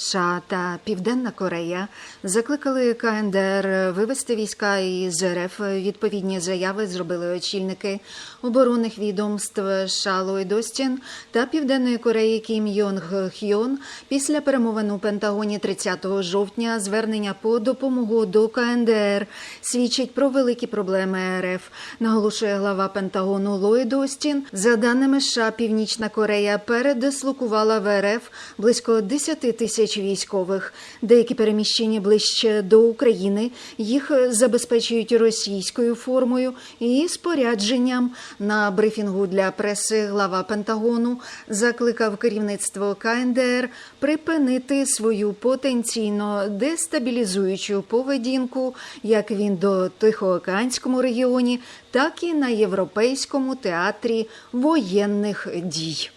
США та Південна Корея закликали КНДР вивести війська із РФ. Відповідні заяви зробили очільники оборонних відомств США Ллойд Остін та Південної Кореї Кім Йонг Хьон після перемовин у Пентагоні 30 жовтня. Звернення по допомогу до КНДР свідчить про великі проблеми РФ. Наголошує глава Пентагону Ллойд Остін. За даними США, Північна Корея передислокувала в РФ близько 10 тисяч військових. Деякі переміщені ближче до України. Їх забезпечують російською формою і спорядженням. На брифінгу для преси глава Пентагону закликав керівництво КНДР припинити свою потенційно дестабілізуючу поведінку, як він до Тихоокеанському регіоні, так і на європейському театрі воєнних дій.